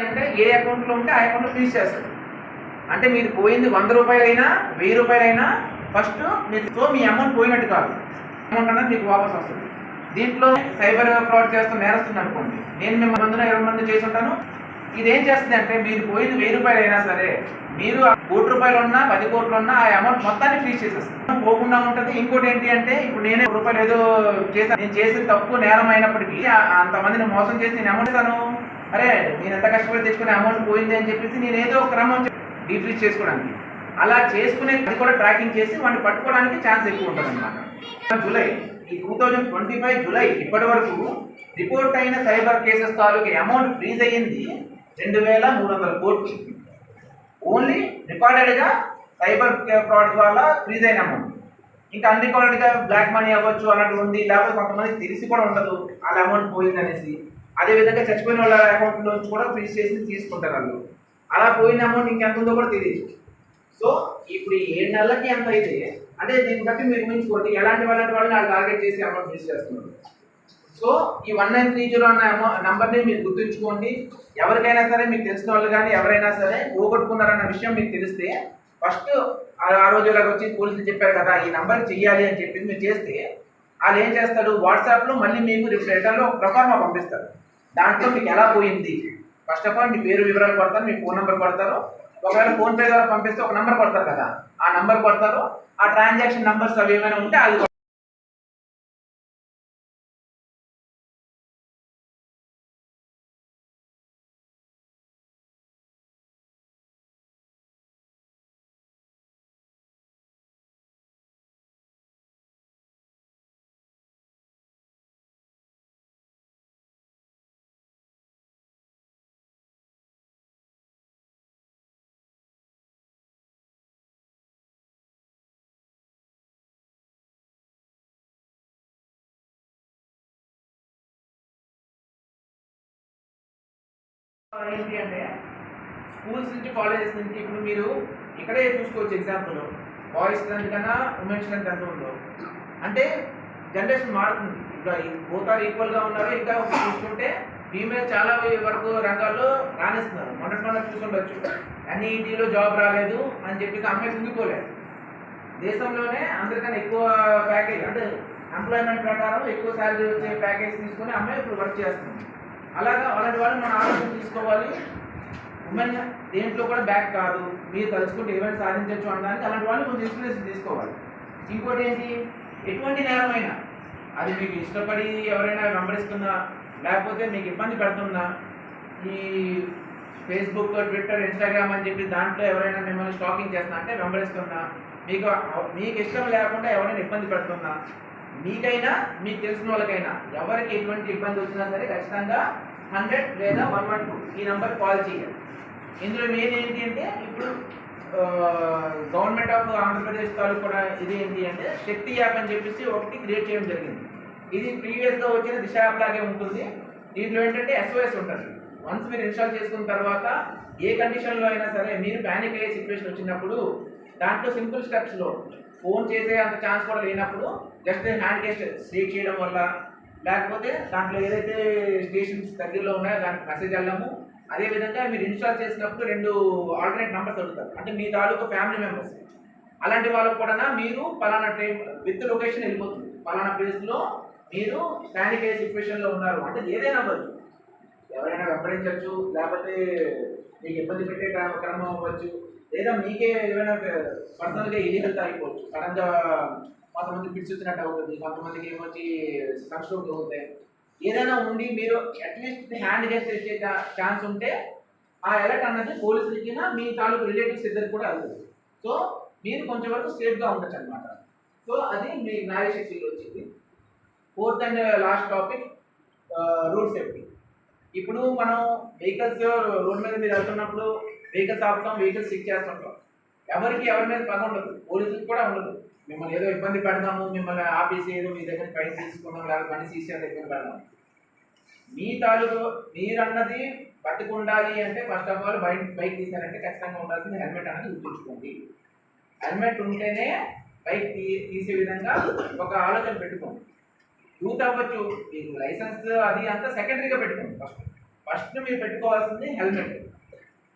అంటే ఏ అకౌంట్లో ఉంటే ఆ అకౌంట్లో ఫ్రీజ్ చేస్తారు అంటే మీరు పోయింది వంద రూపాయలైనా వెయ్యి రూపాయలైనా ఫస్ట్ మీరు సో మీ అమౌంట్ పోయినట్టు కాదు. అమౌంట్ అనేది మీకు వాపస్ వస్తుంది. దీంట్లో సైబర్ ఫ్రాడ్ చేస్తూ నేరస్తుంది అనుకోండి. నేను మిమ్మల్ని మందిలో ఇరవై మంది చేసి ఉంటాను. ఇది ఏం చేస్తుంది అంటే మీరు పోయింది వెయ్యి రూపాయలు అయినా సరే మీరు ఆ కోటి రూపాయలు ఉన్నా పది కోట్లు ఉన్నా ఆ అమౌంట్ మొత్తాన్ని ఫ్రీజ్ చేసేస్తుంది పోకుండా ఉంటుంది. ఇంకోటి ఏంటి అంటే ఇప్పుడు నేనే రూపాయలు ఏదో చేశాను. నేను చేసిన తప్పు నేరం అయినప్పటికీ అంతమందిని మోసం చేసి నేను అమౌంట్ ఇస్తాను అరే నేను ఎంత కష్టపడి తెచ్చుకునే అమౌంట్ పోయింది అని చెప్పేసి నేను ఏదో ఒక క్రమం డీఫ్రీజ్ చేసుకోవడానికి. అలా చేసుకునే అది కూడా ట్రాకింగ్ చేసి వాడిని పట్టుకోవడానికి ఛాన్స్ ఎక్కువ ఉంటుంది అనమాట జూలై ఈ two thousand twenty five July ఇప్పటి వరకు రిపోర్ట్ అయిన సైబర్ కేసెస్ తాలూకు అమౌంట్ ఫ్రీజ్ అయ్యింది రెండు వేల మూడు వందల కోట్లు. ఓన్లీ రికార్డెడ్గా సైబర్ ఫ్రాడ్ ద్వారా ఫ్రీజ్ అయిన అమౌంట్ ఇంకా అన్రికార్డెడ్గా బ్లాక్ మనీ అవ్వచ్చు అలాంటి ఉంది లేకపోతే కొంతమంది తెలిసి కూడా ఉండదు వాళ్ళ అమౌంట్ పోయింది అదేవిధంగా అదే విధంగా చచ్చిపోయిన వాళ్ళ అకౌంట్ నుంచి కూడా ఫ్రీజ్ చేసి తీసుకుంటారు వాళ్ళు. అలా పోయిన అమౌంట్ ఇంకెంత ఉందో కూడా తెలియదు సో ఇప్పుడు ఏడు నెలలకి ఎంత అయితే అంటే దీన్ని బట్టి మీరు ఊహించుకోండి ఎలాంటి వాళ్ళంటి వాళ్ళని వాళ్ళు టార్గెట్ చేసి అమౌంట్ ఫ్రీజ్ చేస్తున్నారు. సో ఈ వన్ నైన్ త్రీ జీరో అన్న అమౌ నెంబర్ని మీరు గుర్తుంచుకోండి. ఎవరికైనా సరే మీకు తెలిసిన వాళ్ళు కానీ ఎవరైనా సరే పోగొట్టుకున్నారన్న విషయం మీకు తెలిస్తే ఫస్ట్ ఆ రోజు ఇలాగ వచ్చి పోలీసులు చెప్పారు కదా ఈ నెంబర్ చెయ్యాలి అని చెప్పి మీరు చేస్తే వాళ్ళు ఏం చేస్తాడు? వాట్సాప్లో మళ్ళీ మీకు రిటర్న్లో ఒక ప్రొఫార్మా పంపిస్తారు దాంట్లో మీకు ఎలా పోయింది? ఫస్ట్ ఆఫ్ ఆల్ మీ పేరు వివరాలు కొడతారు మీ ఫోన్ నెంబర్ కొడతారు. ఒకవేళ ఫోన్పే ద్వారా పంపిస్తే ఒక నెంబర్ కొడతారు కదా? ఆ నెంబర్ కొడతారు. ఆ ట్రాన్సాక్షన్ నెంబర్స్ అవి ఏమైనా ఉంటే అది ఏంటి అంటే స్కూల్స్ నుంచి కాలేజెస్ నుంచి ఇప్పుడు మీరు ఇక్కడే చూసుకోవచ్చు ఎగ్జాంపుల్ బాయ్స్ స్ట్రెంత్ కన్నా ఉమెన్ స్ట్రెంత్ ఎంత ఉందో. అంటే జనరేషన్ మారుతుంది. ఇప్పుడు పోతారు ఈక్వల్గా ఉన్నారు ఇంకా చూసుకుంటే ఫీమేల్ చాలా వరకు రంగాల్లో రాణిస్తున్నారు. మొన్నటి మొన్న చూసుండొచ్చు. ఎన్ఈటీలో జాబ్ రాలేదు అని చెప్పి అమ్మాయి కుంగిపోలేదు. దేశంలోనే అందరికన్నా ఎక్కువ ప్యాకేజ్ అంటే ఎంప్లాయ్మెంట్ ప్రకారం ఎక్కువ శాలరీ వచ్చే ప్యాకేజ్ తీసుకొని అమ్మాయి ఇప్పుడు వర్క్ చేస్తుంది. అలాగా అలాంటి వాళ్ళు మన ఆలోచన తీసుకోవాలి. ఉమెన్ దేంట్లో కూడా బ్యాక్ కాదు. మీరు తలుచుకుంటే ఏమైనా సాధించవచ్చు అనడానికి అలాంటి వాళ్ళు కొంచెం ఇన్స్పిరేషన్ తీసుకోవాలి. ఇంకోటి ఏంటి? ఎటువంటి నేరమైనా అది మీకు ఇష్టపడి ఎవరైనా వెంబడిస్తున్నా లేకపోతే మీకు ఇబ్బంది పెడుతున్నా ఈ ఫేస్బుక్ ట్విట్టర్ ఇన్స్టాగ్రామ్ అని చెప్పి దాంట్లో ఎవరైనా మిమ్మల్ని స్టాకింగ్ చేస్తున్నా అంటే వెంబడిస్తున్నా మీకు మీకు ఇష్టం లేకుండా ఎవరైనా ఇబ్బంది పెడుతున్నా మీకైనా మీకు తెలిసిన వాళ్ళకైనా ఎవరికి ఎటువంటి ఇబ్బంది వచ్చినా సరే ఖచ్చితంగా హండ్రెడ్ లేదా వన్ వన్ టూ ఈ నెంబర్ కాల్ చేయాలి ఇందులో మెయిన్ ఏంటి అంటే ఇప్పుడు గవర్నమెంట్ ఆఫ్ ఆంధ్రప్రదేశ్ తాలూకు కూడా ఇది ఏంటి అంటే శక్తి యాప్ అని చెప్పేసి ఒకటి క్రియేట్ చేయడం జరిగింది. ఇది ప్రీవియస్గా వచ్చిన దిశ యాప్ లాగే ఉంటుంది. దీంట్లో ఏంటంటే ఎస్ఓఎస్ ఉంటుంది. వన్స్ మీరు ఇన్స్టాల్ చేసుకున్న తర్వాత ఏ కండిషన్లో అయినా సరే మీరు ప్యానిక్ అయ్యే సిచ్యువేషన్ వచ్చినప్పుడు దాంట్లో సింపుల్ స్టెప్స్లో ఫోన్ చేసే అంత ఛాన్స్ కూడా లేనప్పుడు జస్ట్ హ్యాండ్ కేస్ స్ట్రీట్ చేయడం వల్ల లేకపోతే దాంట్లో ఏదైతే స్టేషన్స్ దగ్గరలో ఉన్నాయో దానికి మెసేజ్ వెళ్ళాము అదేవిధంగా మీరు ఇన్స్టాల్ చేసినప్పుడు రెండు ఆల్టర్నేట్ నెంబర్స్ అడుగుతారు అంటే మీ తాలూకు ఫ్యామిలీ మెంబర్స్ అలాంటి వాళ్ళకు కూడా మీరు పలానా ట్రైన్ విత్ లొకేషన్ వెళ్ళిపోతుంది. పలానా ప్లేస్లో మీరు ప్యానిక్ సిచ్యువేషన్లో ఉన్నారు. అంటే ఏదైనా అవ్వచ్చు. ఎవరైనా వెంబడించవచ్చు లేకపోతే మీకు ఇబ్బంది పెట్టే క్రమం అవ్వచ్చు. లేదా మీకే ఏమైనా పర్సనల్గా ఇది హెల్త్ అయిపోవచ్చు సడన్గా కొంతమంది పిచ్చి అవుతుంది కొంతమందికి ఏమొచ్చి సన్స్ట్రోక్ అవుతాయి ఏదైనా ఉండి మీరు అట్లీస్ట్ హ్యాండ్ చేసే ఛాన్స్ ఉంటే ఆ అలర్ట్ అన్నది పోలీసులకి మీ తాలూకు రిలేటివ్స్ ఇద్దరు కూడా అవుతుంది సో మీరు కొంచెం వరకు సేఫ్గా ఉండొచ్చు అనమాట సో అది మీ నారీ శక్తిలో వచ్చింది fourth and last topic road safety ఇప్పుడు మనం వెహికల్స్ రోడ్ మీద మీరు వెళ్తున్నప్పుడు వెహికల్స్ ఆపుతాం వెహికల్స్ చెక్ చేస్తుంటాం. ఎవరికి ఎవరి మీద పని ఉండదు. పోలీసులకు కూడా ఉండదు. మిమ్మల్ని ఏదో ఇబ్బంది పెడదాము మిమ్మల్ని ఆపేసి ఏదో మీ దగ్గర పైన తీసుకున్నాం లేదా పని తీసేది ఇబ్బంది పెడదాం మీ తాలూకు మీరన్నది బతికుండాలి అంటే first of all bike bike తీసారంటే ఖచ్చితంగా ఉండాల్సింది హెల్మెట్ అనేది గుర్తుంచుకోండి. హెల్మెట్ ఉంటేనే బైక్ తీ తీసే విధంగా ఒక ఆలోచన పెట్టుకోండి. యూత్ అవ్వచ్చు. మీకు లైసెన్స్ అది అంతా సెకండరీగా పెట్టుకోండి ఫస్ట్ ఫస్ట్ మీరు పెట్టుకోవాల్సింది హెల్మెట్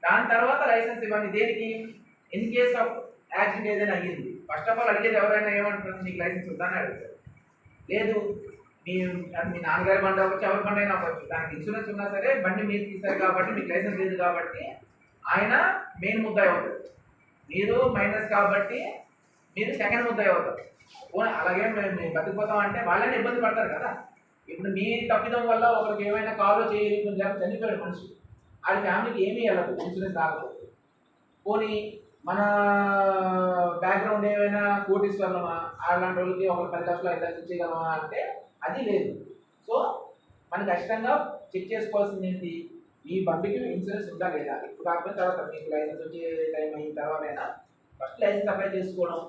దాని తర్వాత లైసెన్స్ ఇవ్వండి. దేనికి? ఇన్ కేస్ ఆఫ్ యాక్సిడెంట్ ఏదైనా అయ్యింది. ఫస్ట్ ఆఫ్ ఆల్ అడిగేది ఎవరైనా ఏమంటారు నీకు లైసెన్స్ ఉందని అడుగుతారు. లేదు. మీ అది మీ నాన్నగారి బండి అవ్వచ్చు ఎవరి బండి అయినా అవ్వచ్చు. దానికి ఇన్సూరెన్స్ ఉన్నా సరే బండి మీరు తీశారు కాబట్టి మీకు లైసెన్స్ లేదు కాబట్టి ఆయన మెయిన్ ముద్ద అవుతుంది మీరు మైనస్ కాబట్టి మీరు సెకండ్ ముద్దాయి అవుతారు అలాగే మేము బతికిపోతాం అంటే వాళ్ళని ఇబ్బంది పడతారు కదా. ఇప్పుడు మీ తప్పిదం వల్ల ఒకరికి ఏమైనా కాలో చేయాలి లేకపోతే చనిపోయాడు మనిషి. వాళ్ళ ఫ్యామిలీకి ఏమీ వెళ్ళదు ఇన్సూరెన్స్ రాకపోతే. పోనీ మన బ్యాక్గ్రౌండ్ ఏమైనా కోటీశ్వరమా అలాంటి వాళ్ళకి ఒక పది లక్షలు ఐదు లక్షలు ఇచ్చేయగలమా అంటే అది లేదు. సో మనం ఖచ్చితంగా చెక్ చేసుకోవాల్సింది ఏంటి? మీ బండికి ఇన్సూరెన్స్ ఉందా లేదా? ఇప్పుడు కాకపోతే తర్వాత మీకు లైసెన్స్ వచ్చే టైం అయిన తర్వాతైనా ఫస్ట్ లైసెన్స్ అప్లై చేసుకోవడం.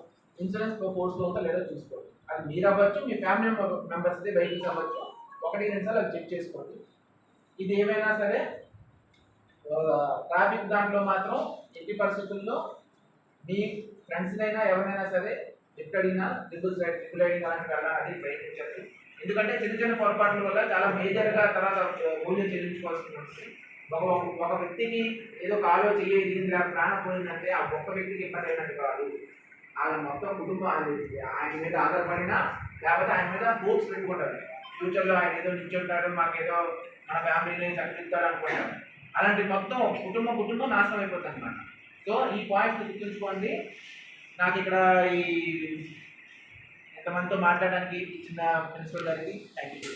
ఇన్సూరెన్స్ ఫోర్స్లో ఉందా లేదో చూసుకోండి. అది మీరు అవ్వచ్చు మీ ఫ్యామిలీ మెంబర్స్ అయితే వెహికల్స్ అవ్వచ్చు. ఒకటి రెండు సార్లు అది చెక్ చేసుకోండి. ఇది ఏమైనా సరే ట్రాఫిక్ దాంట్లో మాత్రం ఎట్టి పరిస్థితుల్లో మీ ఫ్రెండ్స్నైనా ఎవరైనా ఎవరినైనా సరే ఎక్కడైనా ట్రిపుల్స్ ట్రిపుల్ సైడ్ కదా రైడింగ్ అలాంటి వెళ్ళాలని ప్రయత్నించండి. ఎందుకంటే చిన్న చిన్న పొరపాట్ల వల్ల చాలా మేజర్గా తర్వాత మూల్యం చెల్లించుకోవాల్సి ఉంటుంది ఒక ఒక వ్యక్తికి ఏదో కాలో చెయ్యి ఇరిగిందిరా ప్రాణం పోయిందంటే ఆ ఒక్క వ్యక్తికి ఇబ్బంది అయినట్టు కాదు. ఆయన మొత్తం కుటుంబం ఆయన ఆయన మీద ఆధారపడినా లేకపోతే ఆయన మీద హోప్స్ పెట్టుకుంటారు. ఫ్యూచర్లో ఆయన ఏదో నిల్చుంటాడు మాకేదో మన ఫ్యామిలీని చదివిస్తారు అనుకుంటారు. అలాంటి మొత్తం కుటుంబం కుటుంబం నాశనం అయిపోతుంది అనమాట సో ఈ పాయింట్ గుర్తుంచుకోండి. నాకు ఇక్కడ ఈ ఎంతమందితో మాట్లాడడానికి చిన్న ప్రిన్సిపల్ గారికి థ్యాంక్ యూ